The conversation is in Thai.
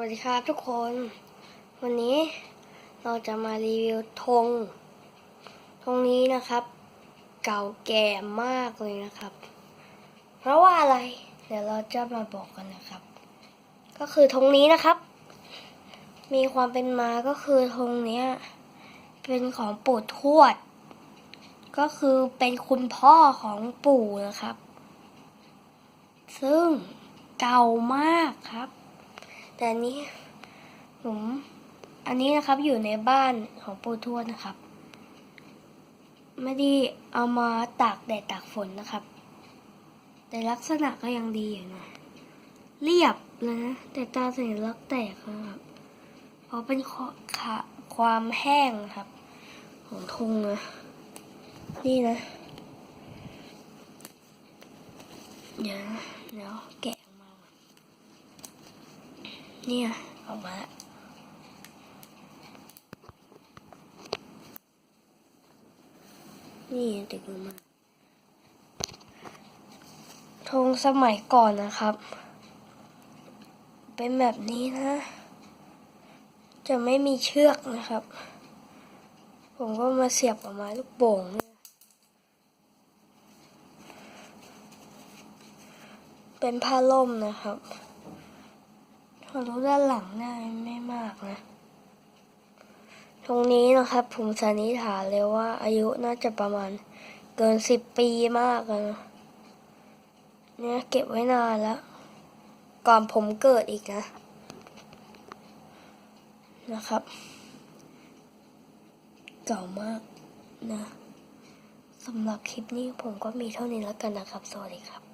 วัสดีครับทุกคน วันนี้เราจะมารีวิวธงธงนี้นะครับ เก่าแก่มากเลยนะครับ เพราะว่าอะไร เดี๋ยวเราจะมาบอกกันนะครับ ก็คือธงนี้นะครับ มีความเป็นมาก็คือธงเนี้ยเป็นของปู่ทวด ก็คือเป็นคุณพ่อของปู่นะครับ ซึ่งเก่ามากครับ แต่อันนี้ผมอันนี้นะครับอยู่ในบ้านของปู่ทวดนะครับ ไม่ได้เอามาตากแดดตากฝนนะครับ แต่ลักษณะก็ยังดีอยู่นะเรียบเลยนะแต่ตาสัญลักษณ์แตกนะครับ เพราะเป็นขอขาความแห้งครับ ของธงนะนี่นะ เดี๋ยวนะเดี๋ยวแกะ เนี่ยออกมาแล้วนี่ติดออกมาธงสมัยก่อนนะครับ เป็นแบบนี้นะ จะไม่มีเชือกนะครับ ผมก็มาเสียบออกมาลูกโป่งเนี่ยเป็นผ้าล่มนะครับ ทะลุด้านหลังได้ไม่มากนะ ตรงนี้นะครับผมสันนิษฐานเลยว่า อายุน่าจะประมาณเกินสิบปีมากนะเนี่ยเก็บไว้นานแล้ว ก่อนผมเกิดอีกนะ นะครับ เก่ามากนะสำหรับคลิปนี้ผมก็มีเท่านี้แล้วกันนะครับ สวัสดีครับ